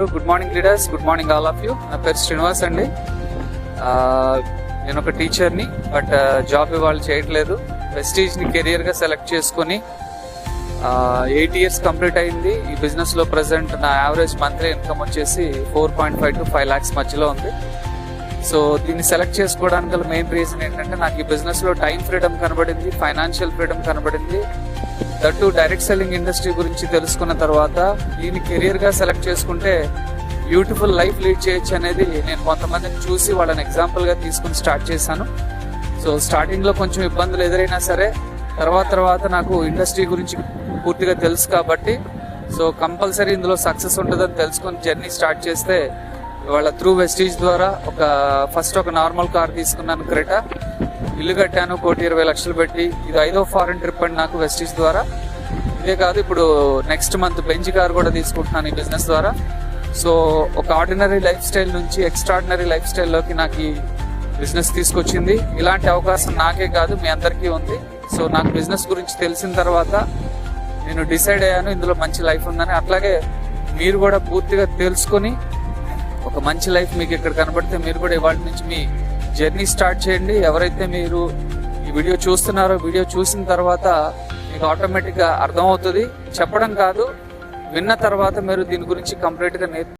Good morning leaders good morning all of you. నా పేరు శ్రీనివాస్ అండి. నేను ఒక టీచర్ని బట్ జాబ్ ఇవాళ చేయట్లేదు. ప్రెస్టీజ్ని కెరియర్గా సెలెక్ట్ చేసుకొని ఎయిట్ ఇయర్స్ కంప్లీట్ అయింది. ఈ బిజినెస్లో ప్రజెంట్ నా యావరేజ్ మంత్లీ ఇన్కమ్ వచ్చేసి four point five to five lakhs మధ్యలో ఉంది. సో దీన్ని సెలెక్ట్ చేసుకోవడానికి గల మెయిన్ రీజన్ ఏంటంటే నాకు ఈ బిజినెస్లో టైం ఫ్రీడమ్ కనబడింది ఫైనాన్షియల్ ఫ్రీడమ్ కనబడింది. దట్టు డైరెక్ట్ సెల్లింగ్ ఇండస్ట్రీ గురించి తెలుసుకున్న తర్వాత దీన్ని కెరియర్గా సెలెక్ట్ చేసుకుంటే బ్యూటిఫుల్ లైఫ్ లీడ్ చేయొచ్చు అనేది నేను కొంతమందిని చూసి వాళ్ళని ఎగ్జాంపుల్గా తీసుకుని స్టార్ట్ చేశాను. సో స్టార్టింగ్లో కొంచెం ఇబ్బందులు ఎదురైనా సరే తర్వాత తర్వాత నాకు ఇండస్ట్రీ గురించి పూర్తిగా తెలుసు కాబట్టి సో కంపల్సరీ ఇందులో సక్సెస్ ఉంటుందని తెలుసుకొని జర్నీ స్టార్ట్ చేస్తే వాళ్ళ త్రూ వెస్టీజ్ ద్వారా ఒక ఫస్ట్ ఒక నార్మల్ కార్ తీసుకున్నాను క్రెటా. ఇల్లు కట్టాను కోటి ఇరవై లక్షలు పెట్టి. ఇది ఐదో ఫారెన్ ట్రిప్ అండి నాకు వెస్టీజ్ ద్వారా. ఇదే కాదు ఇప్పుడు నెక్స్ట్ మంత్ బెంచ్ కార్ కూడా తీసుకుంటున్నాను ఈ బిజినెస్ ద్వారా. సో ఒక ఆర్డినరీ లైఫ్ స్టైల్ నుంచి ఎక్స్ట్రాడినరీ లైఫ్ స్టైల్లోకి నాకు ఈ బిజినెస్ తీసుకొచ్చింది. ఇలాంటి అవకాశం నాకే కాదు మీ అందరికీ ఉంది. సో నాకు బిజినెస్ గురించి తెలిసిన తర్వాత నేను డిసైడ్ అయ్యాను ఇందులో మంచి లైఫ్ ఉందని. అట్లాగే మీరు కూడా పూర్తిగా తెలుసుకొని ఒక మంచి లైఫ్ మీకు ఇక్కడ కనబడితే మీరు కూడా ఇవాళ నుంచి మీ జర్నీ స్టార్ట్ చేయండి. ఎవరైతే మీరు ఈ వీడియో చూస్తున్నారో వీడియో చూసిన తర్వాత మీకు ఆటోమేటిక్గా అర్థమవుతుంది. చెప్పడం కాదు విన్న తర్వాత మీరు దీని గురించి కంప్లీట్గా నేర్చు